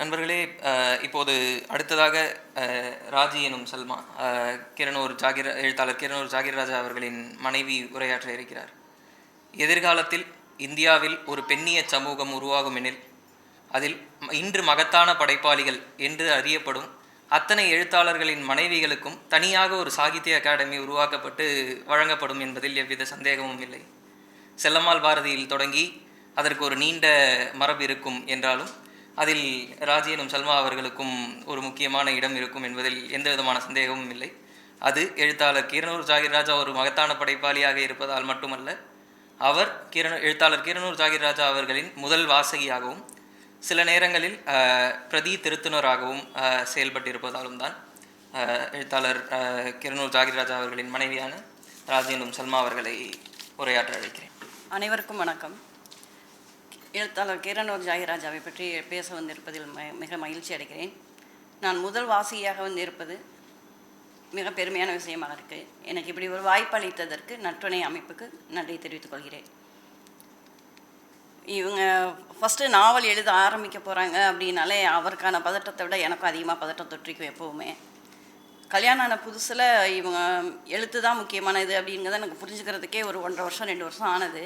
நண்பர்களே இப்போது அடுத்ததாக ராஜி எனும் சல்மா கிரணூர் ஜாகிர் எழுத்தாளர் கிரணூர் ஜாகிர் ராஜா அவர்களின் மனைவி உரையாற்ற இருக்கிறார். எதிர்காலத்தில் இந்தியாவில் ஒரு பெண்ணிய சமூகம் உருவாகும் எனில் அதில் இன்று மகத்தான படைப்பாளிகள் என்று அறியப்படும் அத்தனை எழுத்தாளர்களின் மனைவிகளுக்கும் தனியாக ஒரு சாகித்ய அகாடமி உருவாக்கப்பட்டு வழங்கப்படும் என்பதில் எவ்வித சந்தேகமும் இல்லை. செல்லம்மாள் பாரதியில் தொடங்கி அதற்கு ஒரு நீண்ட மரபு இருக்கும் என்றாலும் அதில் ராஜியனும் சல்மா அவர்களுக்கும் ஒரு முக்கியமான இடம் இருக்கும் என்பதில் எந்த விதமான சந்தேகமும் இல்லை. அது எழுத்தாளர் கீரனூர் ஜாகிர் ராஜா ஒரு மகத்தான படைப்பாளியாக இருப்பதால் மட்டுமல்ல அவர் கிரண எழுத்தாளர் கீரனூர் ஜாகிர் ராஜா அவர்களின் முதல் வாசகியாகவும் சில நேரங்களில் பிரதி திருத்துனராகவும் செயல்பட்டிருப்பதாலும் தான் எழுத்தாளர் கிரணூர் ஜாகிர் ராஜா அவர்களின் மனைவியான ராஜி சல்மா அவர்களை உரையாற்ற அழைக்கிறேன். அனைவருக்கும் வணக்கம். எழுத்தாளர் கிரணூர் ஜாகிராஜாவை பற்றி பேச வந்திருப்பதில் மிக மகிழ்ச்சி அடைகிறேன். நான் முதல் வாசியாக வந்திருப்பது மிக பெருமையான விஷயமாக இருக்குது எனக்கு இப்படி ஒரு வாய்ப்பு அளித்ததற்கு நற்றுணை அமைப்புக்கு நன்றி தெரிவித்துக் கொள்கிறேன். இவங்க ஃபஸ்ட்டு நாவல் எழுத ஆரம்பிக்க போகிறாங்க அப்படின்னாலே அவருக்கான பதட்டத்தை விட எனக்கும் அதிகமாக பதட்டம் தொற்றிக்கும் எப்போவுமே. கல்யாணம் ஆன புதுசில் இவங்க எழுத்து தான் முக்கியமானது அப்படிங்கிறத எனக்கு புரிஞ்சுக்கிறதுக்கே ஒரு ஒன்றரை வருஷம் ரெண்டு வருஷம் ஆனது.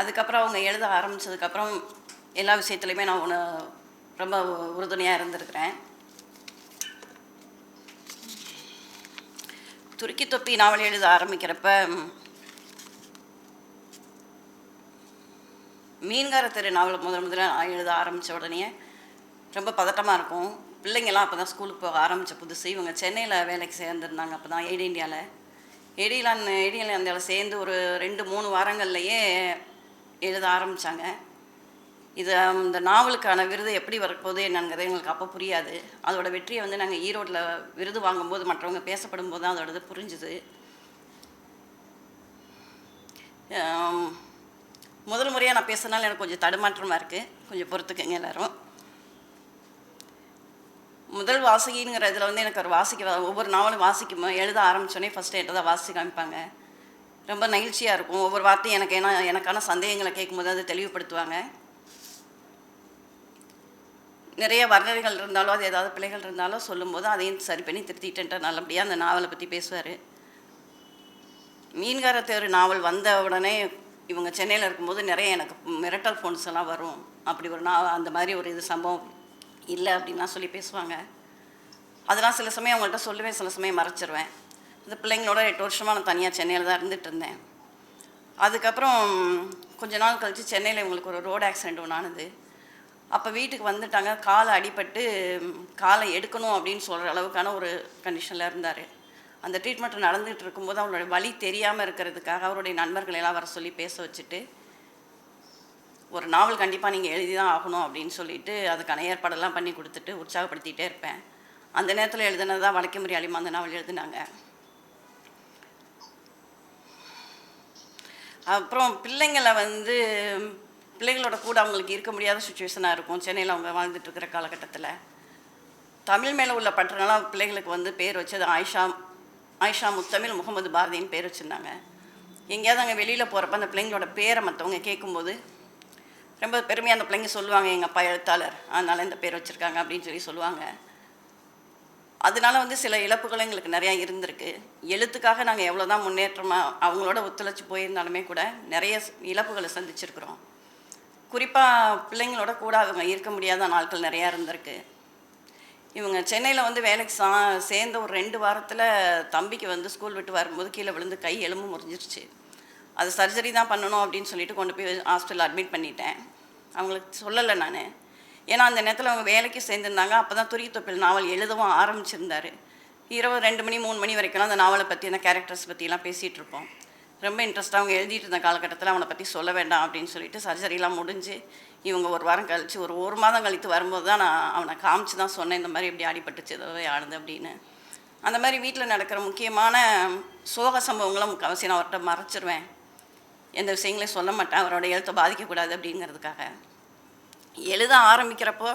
அதுக்கப்புறம் அவங்க எழுத ஆரம்பித்ததுக்கப்புறம் எல்லா விஷயத்துலையுமே நான் ஒன்று ரொம்ப உறுதுணையாக இருந்திருக்கிறேன். துருக்கி தொப்பி நாவல் எழுத ஆரம்பிக்கிறப்ப மீன்கார தெரு நாவல் முதல் முதல்ல நான் எழுத ஆரம்பித்த உடனே ரொம்ப பதட்டமாக இருக்கும். பிள்ளைங்கள்லாம் அப்போ தான் ஸ்கூலுக்கு போக ஆரம்பித்த புதுசு. இவங்க சென்னையில் வேலைக்கு சேர்ந்துருந்தாங்க. அப்போ தான் ஏடி இந்தியாவில் ஏடியில் ஏடியில் சேர்ந்து ஒரு ரெண்டு மூணு வாரங்கள்லையே எழுத ஆரம்பித்தாங்க இது இந்த நாவலுக்கான விருது எப்படி வரப்போகுது என்னங்கிறது எங்களுக்கு அப்போ புரியாது. அதோட வெற்றியை வந்து நாங்கள் ஈரோட்டில் விருது வாங்கும்போது மற்றவங்க பேசப்படும் போது தான் அதோட இது புரிஞ்சுது முதல் முறையாக நான் பேசுனால எனக்கு கொஞ்சம் தடுமாற்றமாக இருக்குது கொஞ்சம் பொறுத்துக்கங்க எல்லாரும். முதல் வாசகிங்கிற இதில் வந்து எனக்கு ஒரு வாசிக்க ஒவ்வொரு நாவலும் வாசிக்கும் எழுத ஆரம்பித்தோடனே ஃபஸ்ட்டு என்கிட்ட தான் வாசிக்க காமிப்பாங்க ரொம்ப நெகிழ்ச்சியாக இருக்கும். ஒவ்வொரு வார்த்தையும் எனக்கு ஏன்னா எனக்கான சந்தேகங்களை கேட்கும்போது அதை தெளிவுபடுத்துவாங்க. நிறைய வர்ணனைகள் இருந்தாலும் அது ஏதாவது பிள்ளைகள் இருந்தாலும் சொல்லும்போது அதையும் சரி பண்ணி திருத்திட்டு நல்லபடியாக அந்த நாவலை பற்றி பேசுவார். மீன்கார தேர் நாவல் வந்த உடனே இவங்க சென்னையில் இருக்கும்போது நிறைய எனக்கு மிரட்டல் ஃபோன்ஸ் எல்லாம் வரும். அப்படி ஒரு நா அந்த மாதிரி ஒரு இது சம்பவம் இல்லை அப்படின்லாம் சொல்லி பேசுவாங்க. அதெல்லாம் சில சமயம் அவங்கள்ட்ட சொல்லுவேன் சில சமயம் மறைச்சிருவேன். இந்த பிள்ளைங்களோட எட்டு வருஷமாக நான் தனியாக சென்னையில் தான் இருந்துட்டு இருந்தேன். அதுக்கப்புறம் கொஞ்ச நாள் கழித்து சென்னையில் இவங்களுக்கு ஒரு ரோடு ஆக்சிடெண்ட் ஒன்று ஆனது. அப்போ வீட்டுக்கு வந்துட்டாங்க. காலை அடிபட்டு காலை எடுக்கணும் அப்படின்னு சொல்கிற அளவுக்கான ஒரு கண்டிஷனில் இருந்தார். அந்த ட்ரீட்மெண்ட் நடந்துகிட்டு இருக்கும்போது அவருடைய வலி தெரியாமல் இருக்கிறதுக்காக அவருடைய நண்பர்களை எல்லாம் வர சொல்லி பேச வச்சுட்டு ஒரு நாவல் கண்டிப்பாக நீங்கள் எழுதி தான் ஆகணும் அப்படின்னு சொல்லிட்டு அதுக்கான ஏற்பாடெல்லாம் பண்ணி கொடுத்துட்டு உற்சாகப்படுத்திகிட்டே இருப்பேன். அந்த நேரத்தில் எழுதுனது தான் வடக்குமுறை அலிமா அந்த நாவல் எழுதினாங்க. அப்புறம் பிள்ளைங்களை வந்து பிள்ளைங்களோட கூட அவங்களுக்கு இருக்க முடியாத சுச்சுவேஷனாக இருக்கும். சென்னையில் அவங்க வாழ்ந்துட்டு இருக்கிற காலகட்டத்தில். தமிழ் மேலே உள்ள பற்றுனால பிள்ளைங்களுக்கு வந்து பேர் வச்சது ஆயிஷா ஆயிஷா முத்தமிழ் முகமது பாரதின்னு பேர் வச்சுருந்தாங்க. எங்கேயாவது அங்கே வெளியில் போகிறப்ப அந்த பிள்ளைங்களோட பேரை மற்றவங்க கேட்கும்போது ரொம்ப பெருமையாக அந்த பிள்ளைங்க சொல்லுவாங்க எங்கள் அப்பா எழுத்தாளர் அதனால் இந்த பேர் வச்சுருக்காங்க அப்படின்னு சொல்லி சொல்லுவாங்க. அதனால வந்து சில இழப்புகள் எங்களுக்கு நிறையா இருந்திருக்கு. எழுத்துக்காக நாங்கள் எவ்வளோ தான் முன்னேற்றமாக அவங்களோட ஒத்துழைச்சி போயிருந்தாலுமே கூட நிறைய இழப்புகளை சந்திச்சிருக்கிறோம். குறிப்பாக பிள்ளைங்களோட கூட அவங்க இருக்க முடியாத நாட்கள் நிறையா இருந்திருக்கு. இவங்க சென்னையில் வந்து வேலைக்கு சா சேர்ந்த ஒரு ரெண்டு வாரத்தில் தம்பிக்கு வந்து ஸ்கூல் விட்டு வரும்போது கீழே விழுந்து கை எலும்பு முறிஞ்சிருச்சு. அது சர்ஜரி தான் பண்ணணும் அப்படின்னு சொல்லிட்டு கொண்டு போய் ஹாஸ்பிட்டல் அட்மிட் பண்ணிட்டேன். அவங்களுக்கு சொல்லலை நான். ஏன்னா அந்த நேரத்தில் அவங்க வேலைக்கு சேர்ந்துருந்தாங்க. அப்போ தான் துரிய தொப்பில் நாவல் எழுதவும் ஆரம்பிச்சிருந்தாரு. இரவு ரெண்டு மணி மூணு மணி வரைக்கும்லாம் அந்த நாவலை பற்றி அந்த கேரக்டர்ஸ் பற்றிலாம் பேசிகிட்டு இருப்போம். ரொம்ப இன்ட்ரெஸ்ட்டாக அவங்க எழுதிட்டு இருந்த காலகட்டத்தில் அவனை பற்றி சொல்ல வேண்டாம் அப்படின்னு சொல்லிட்டு சர்ஜரிலாம் முடிஞ்சு இவங்க ஒரு வாரம் கழித்து ஒரு ஒரு மாதம் கழித்து வரும்போது தான் நான் அவனை காமிச்சு தான் சொன்னேன் இந்த மாதிரி இப்படி அடிபட்டுச்சு ஏதோ ஆடுது அப்படின்னு. அந்த மாதிரி வீட்டில் நடக்கிற முக்கியமான சோக சம்பவங்களை முக்கால்வாசி நான் அவர்கிட்ட மறைச்சிருவேன். எந்த விஷயங்களையும் சொல்ல மாட்டேன். அவரோட எழுத்தை பாதிக்கக்கூடாது அப்படிங்கிறதுக்காக. எழுத ஆரம்பிக்கிறப்போ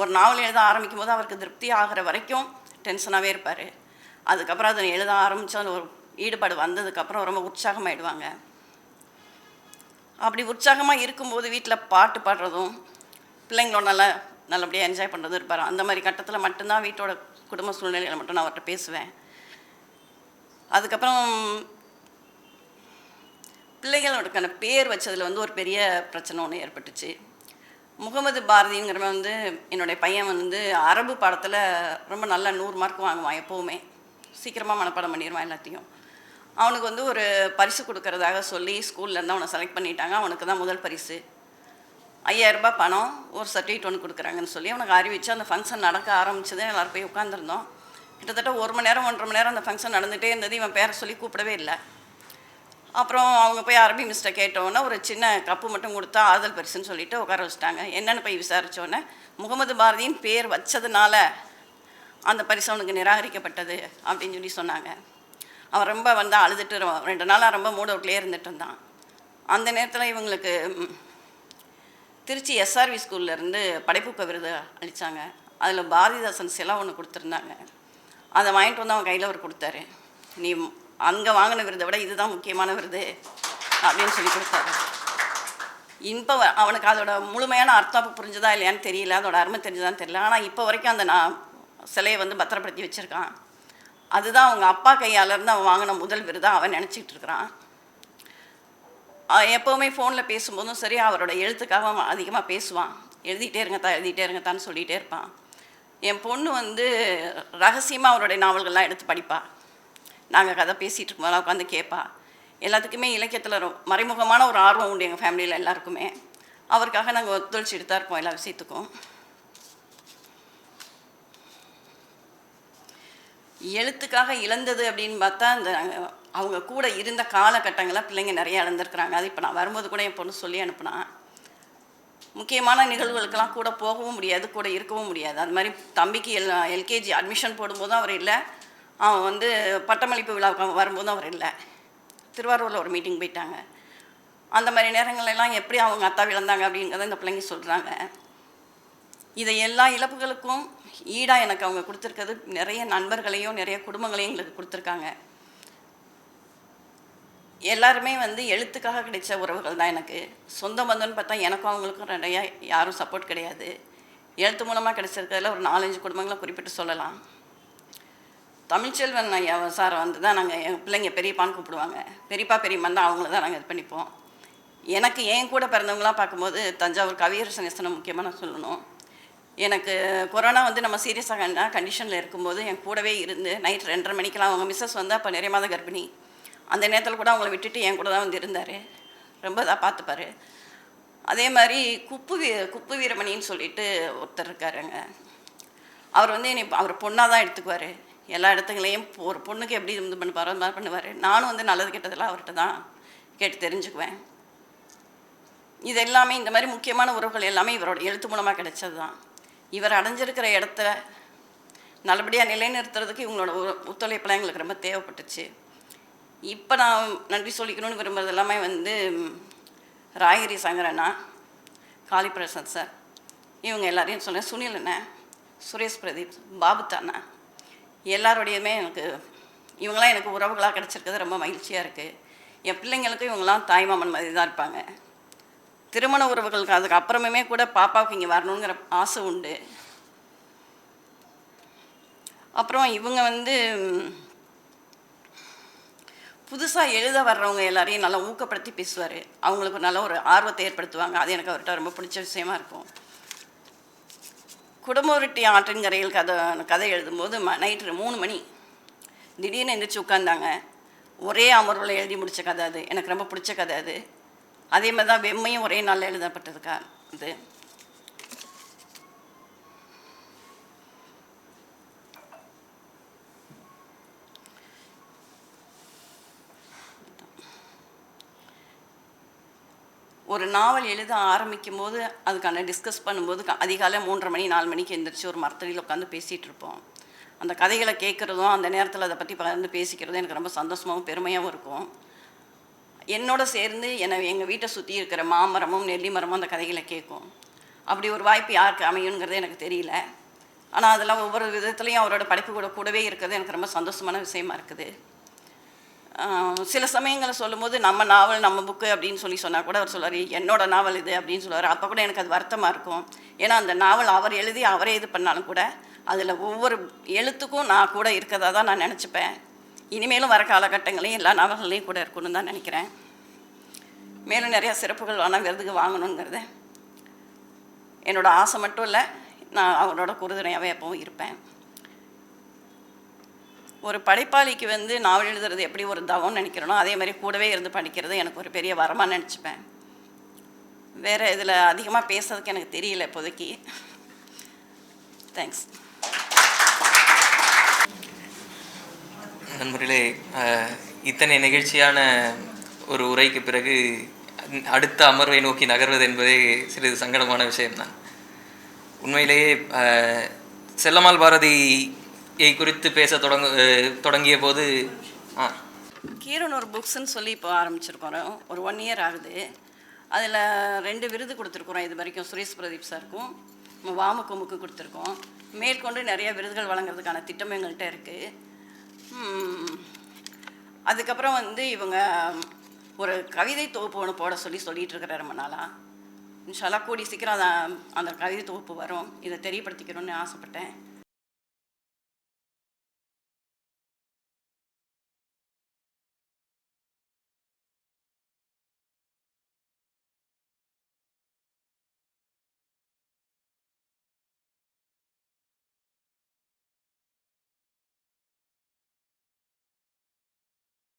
ஒரு நாவல் எழுத ஆரம்பிக்கும் போது அவருக்கு திருப்தி ஆகிற வரைக்கும் டென்ஷனாகவே இருப்பார். அதுக்கப்புறம் அதை எழுத ஆரம்பித்தா ஒரு ஈடுபாடு வந்ததுக்கப்புறம் ரொம்ப உற்சாகமாயிடுவாங்க. அப்படி உற்சாகமாக இருக்கும்போது வீட்டில் பாட்டு பாடுறதும் பிள்ளைங்களோட நல்லா நல்லபடியாக என்ஜாய் பண்ணுறதும் இருப்பார். அந்த மாதிரி கட்டத்தில் மட்டும்தான் வீட்டோட குடும்ப சூழ்நிலையில் மட்டும் நான் அவர்கிட்ட பேசுவேன். அதுக்கப்புறம் பிள்ளைகளோடக்கான பேர் வச்சதில் வந்து ஒரு பெரிய பிரச்சனை ஒன்று ஏற்பட்டுச்சு. முகமது பாரதிங்கிறவன் வந்து என்னுடைய பையன் வந்து அரபு பாடத்தில் ரொம்ப நல்ல நூறு மார்க் வாங்குவான் எப்போவுமே. சீக்கிரமாக மனப்பாடம் பண்ணிடுவான் எல்லாத்தையும். அவனுக்கு வந்து ஒரு பரிசு கொடுக்கறதாக சொல்லி ஸ்கூல்லேருந்து அவனை செலக்ட் பண்ணிட்டாங்க. அவனுக்கு தான் முதல் பரிசு. ஐயாயிரரூபா பணம் ஒரு சர்டிஃபிகேட் ஒன்று கொடுக்குறாங்கன்னு சொல்லி அவனுக்கு அறிவிச்சு அந்த ஃபங்க்ஷன் நடக்க ஆரம்பிச்சது. எல்லோரும் போய் உட்காந்துருந்தோம் கிட்டத்தட்ட ஒரு மணி நேரம் ஒன்றரை மணி நேரம் அந்த ஃபங்க்ஷன் நடந்துகிட்டே இருந்தது. இவன் பேரை சொல்லி கூப்பிடவே இல்லை. அப்புறம் அவங்க போய் அரபி மிஸ்ட்டை கேட்டோன்னே ஒரு சின்ன கப்பு மட்டும் கொடுத்தா ஆதல் பரிசுன்னு சொல்லிட்டு உட்கார வச்சிட்டாங்க. என்னென்னு போய் விசாரித்தோன்னே முகமது பாரதியின் பேர் வச்சதுனால அந்த பரிசு அவனுக்கு நிராகரிக்கப்பட்டது அப்படின்னு சொல்லி சொன்னாங்க. அவன் ரொம்ப வந்து அழுதுட்டு ரெண்டு நாளாக ரொம்ப மூடவுட்லேயே இருந்துட்டு இருந்தான். அந்த நேரத்தில் இவங்களுக்கு திருச்சி எஸ்ஆர்வி ஸ்கூல்லேருந்து படைப்புக்க விருது அளித்தாங்க அதில் பாரதிதாசன் சிலை ஒன்று கொடுத்துருந்தாங்க. அதை வாங்கிட்டு வந்து அவன் கையில் அவர் கொடுத்தாரு. நீ அங்கே வாங்கின விருதை விட இதுதான் முக்கியமான விருது அப்படின்னு சொல்லி கொடுத்தாரு. இப்போ அவனுக்கு அதோட முழுமையான அர்த்தம் புரிஞ்சுதா இல்லையான்னு தெரியல. அதோட அருமை தெரிஞ்சுதான்னு தெரியல. ஆனால் இப்போ வரைக்கும் அந்த நான் சிலையை வந்து பத்திரப்படுத்தி வச்சுருக்கான். அதுதான் அவங்க அப்பா கையாலேருந்து அவன் வாங்கின முதல் விருதாக அவன் நினச்சிக்கிட்டு இருக்கிறான். எப்போவுமே ஃபோனில் பேசும்போதும் சரி அவரோட எழுத்துக்காக அவன் அதிகமாக பேசுவான். எழுதிட்டே இருங்கத்தா எழுதிட்டே இருங்கத்தான்னு சொல்லிகிட்டே இருப்பான். என் பொண்ணு வந்து ரகசியமாக அவருடைய நாவல்கள்லாம் எடுத்து படிப்பாள் நாங்கள் கதை பேசிகிட்டு இருக்கும்போது உட்காந்து கேட்பா எல்லாத்துக்குமே இலக்கியத்தில் ரொ மறைமுகமான ஒரு ஆர்வம் உண்டு எங்கள் ஃபேமிலியில் எல்லாருக்குமே. அவருக்காக நாங்கள் ஒத்துழைச்சிட்டு தான் இருப்போம் எல்லா விஷயத்துக்கும். எழுத்துக்காக இழந்தது அப்படின்னு பார்த்தா இந்த அவங்க கூட இருந்த காலகட்டங்களில் பிள்ளைங்க நிறைய இழந்திருக்கிறாங்க. அது இப்போ நான் வரும்போது கூட என் பொண்ணு சொல்லி அனுப்புனா. முக்கியமான நிகழ்வுகளுக்கெல்லாம் கூட போகவும் முடியாது கூட இருக்கவும் முடியாது. அது மாதிரி தம்பிக்கு எல் எல்கேஜி அட்மிஷன் போடும்போதும் அவர் இல்லை. அவன் வந்து பட்டமளிப்பு விழாவுக்கு வரும்போது அவர் இல்லை. திருவாரூரில் ஒரு மீட்டிங் போயிட்டாங்க. அந்த மாதிரி நேரங்களெல்லாம் எப்படி அவங்க அத்தா விழுந்தாங்க அப்படிங்கிறத இந்த பிள்ளைங்க சொல்கிறாங்க இதை எல்லா இழப்புகளுக்கும் ஈடாக எனக்கு அவங்க கொடுத்துருக்கிறது நிறைய நண்பர்களையும் நிறைய குடும்பங்களையும் எங்களுக்கு கொடுத்துருக்காங்க. எல்லாருமே வந்து எழுத்துக்காக கிடைச்ச உறவுகள் தான் எனக்கு. சொந்த பந்தம்னு பார்த்தா எனக்கும் அவங்களுக்கும் நிறையா யாரும் சப்போர்ட் கிடையாது. எழுத்து மூலமாக கிடைச்சிருக்கிறதுல ஒரு நாலஞ்சு குடும்பங்களை குறிப்பிட்டு சொல்லலாம். தமிழ்ச்செல்வன் ஐயா சார் வந்து தான் நாங்கள் என் பிள்ளைங்க பெரியப்பான்னு கூப்பிடுவாங்க. பெரியப்பா பெரியம்மான் தான் அவங்கள தான் நாங்கள் இது பண்ணிப்போம். எனக்கு என் கூட பிறந்தவங்களாம் பார்க்கும்போது தஞ்சாவூர் கவியரசன் எஸ்னை முக்கியமாக நான் சொல்லணும். எனக்கு கொரோனா வந்து நம்ம சீரியஸாக கண்டிஷனில் இருக்கும்போது என் கூடவே இருந்து நைட் ரெண்டரை மணிக்கெலாம் அவங்க மிஸ்ஸஸ் வந்து அப்போ நிறைய மாத கர்ப்பிணி. அந்த நேரத்தில் கூட அவங்கள விட்டுட்டு என் கூட தான் வந்து இருந்தார். ரொம்ப இதாக பார்த்துப்பாரு. அதே மாதிரி குப்பு வீ குப்பு வீரமணின்னு சொல்லிட்டு ஒருத்தர் இருக்காருங்க. அவர் வந்து என்னை அவர் பொண்ணாக தான் எடுத்துக்குவார். எல்லா இடத்துங்களையும் ஒரு பொண்ணுக்கு எப்படி இது பண்ணுவாரோ அந்த மாதிரி பண்ணுவார். நானும் வந்து நல்லது கெட்டதெல்லாம் அவர்கிட்ட தான் கேட்டு தெரிஞ்சுக்குவேன். இது எல்லாமே இந்த மாதிரி முக்கியமான உறவுகள் எல்லாமே இவரோட எழுத்து மூலமாக கிடைச்சது தான். இவர் அடைஞ்சிருக்கிற இடத்த நல்லபடியாக நிலைநிறுத்துறதுக்கு இவங்களோட ஒத்துழைப்பெல்லாம் எங்களுக்கு ரொம்ப தேவைப்பட்டுச்சு. இப்போ நான் நன்றி சொல்லிக்கணும்னு விரும்புறது எல்லாமே வந்து ராயகிரி சங்கரண்ணா காளிபிரசாத் சார். இவங்க எல்லாரையும் சொன்னேன். சுனில் அண்ணன் சுரேஷ் பிரதீப் பாபுத்தா அண்ணா. எல்லாரோடையுமே எனக்கு இவங்களாம் எனக்கு உறவுகளாக கிடச்சிருக்கிறது ரொம்ப மகிழ்ச்சியாக இருக்குது என் பிள்ளைங்களுக்கும் இவங்களாம் தாய்மாமன் மாதிரி தான் இருப்பாங்க. திருமண உறவுகளுக்கு அதுக்கு அப்புறமே கூட பாப்பாவுக்கு இங்கே வரணுங்கிற ஆசை உண்டு. அப்புறம் இவங்க வந்து புதுசாக எழுத வர்றவங்க எல்லாரையும் நல்லா ஊக்கப்படுத்தி பேசுவார். அவங்களுக்கு நல்ல ஒரு ஆர்வத்தை ஏற்படுத்துவாங்க. அது எனக்கு அவர்கிட்ட ரொம்ப பிடிச்ச விஷயமா இருக்கும். குடமூரட்டி ஆற்றின் கரையில் கதை கதை எழுதும்போது ம நைட்டு மூணு மணி. திடீர்னு எந்திரிச்சு உட்காந்தாங்க ஒரே அமர்வில் எழுதி முடித்த கதை அது. எனக்கு ரொம்ப பிடிச்ச கதை அது. அதே மாதிரி தான் வெம்மையும் ஒரே நாளில் எழுதப்பட்டதுக்கா இது. ஒரு நாவல் எழுத ஆரம்பிக்கும் போது அதுக்கான டிஸ்கஸ் பண்ணும்போது க- அதிகாலை மூன்றரை மணி நாலு மணிக்கு எந்திரிச்சு ஒரு மரத்தடியில் உட்காந்து பேசிகிட்டு இருப்போம். அந்த கதைகளை கேட்குறதும் அந்த நேரத்தில் அதை பற்றி பகிர்ந்து பேசிக்கிறதும் எனக்கு ரொம்ப சந்தோஷமாகவும் பெருமையாகவும் இருக்கும். என்னோட சேர்ந்து என்னை எங்கள் வீட்டை சுற்றி இருக்கிற மாமரமும் நெல்லி மரமும் அந்த கதைகளை கேட்கும். அப்படி ஒரு வாய்ப்பு யாருக்கு அமையுங்கிறது எனக்கு தெரியல. ஆனால் அதெல்லாம் ஒவ்வொரு விதத்துலேயும் அவரோட படைப்பு கூட கூடவே இருக்கிறது எனக்கு ரொம்ப சந்தோஷமான விஷயமா இருக்குது. சில சமயங்களில் சொல்லும்போது நம்ம நாவல் நம்ம புக்கு அப்படின்னு சொல்லி சொன்னால் கூட அவர் சொல்லுவார் என்னோட நாவல் இது அப்படின்னு சொல்லுவார். அப்போ கூட எனக்கு அது வருத்தமாக இருக்கும். ஏன்னா அந்த நாவல் அவர் எழுதி அவரே இது பண்ணாலும் கூட அதில் ஒவ்வொரு எழுத்துக்கும் நான் கூட இருக்கிறதா தான் நான் நினச்சிப்பேன். இனிமேலும் வர காலகட்டங்களையும் எல்லா நாவல்களையும் கூட இருக்கணும்னு தான் நினைக்கிறேன். மேலும் நிறையா சிறப்புகள் வேணால் விருதுக்கு வாங்கணுங்கிறது என்னோட ஆசை மட்டும் இல்லை நான் அவரோட குருதுணையாகவே எப்பவும் இருப்பேன். ஒரு படைப்பாளிக்கு வந்து நாவல் எழுதுறது எப்படி ஒரு தவம்னு நினைக்கிறனோ அதே மாதிரி கூடவே இருந்து படிக்கிறது எனக்கு ஒரு பெரிய வரமாக நினச்சிப்பேன். வேறு இதில் அதிகமாக பேசுறதுக்கு எனக்கு தெரியல இப்போதைக்கு. தேங்க்ஸ் நண்பர்களே இத்தனை நிகழ்ச்சியான ஒரு உரைக்கு பிறகு அடுத்த அமர்வை நோக்கி நகர்வது என்பதே சிறிது சங்கடமான விஷயம்தான். உண்மையிலேயே செல்லம்மாள் பாரதி குறித்து பேச தொடங்க தொடங்கிய போது ஆ. கீரனூர் புக்ஸ்ன்னு சொல்லி இப்போ ஆரம்பிச்சிருக்கிறோம் ஒரு ஒன் இயர் ஆகுது. அதில் ரெண்டு விருது கொடுத்துருக்குறோம் இது வரைக்கும் சுரேஷ் பிரதீப் சாருக்கும். நம்ம வாமுக்குமுக்கு கொடுத்துருக்கோம். மேற்கொண்டு நிறைய விருதுகள் வழங்குறதுக்கான திட்டம் எங்கள்கிட்ட இருக்குது அதுக்கப்புறம் வந்து இவங்க ஒரு கவிதை தொகுப்பு ஒன்று போட சொல்லி சொல்லிகிட்டு இருக்கிற ரொம்ப நாளாக இன்ஷால்லா கூடி சீக்கிரம் அந்த அந்த கவிதை தொகுப்பு வரும். இதை தெரியப்படுத்திக்கணும்னு ஆசைப்பட்டேன்.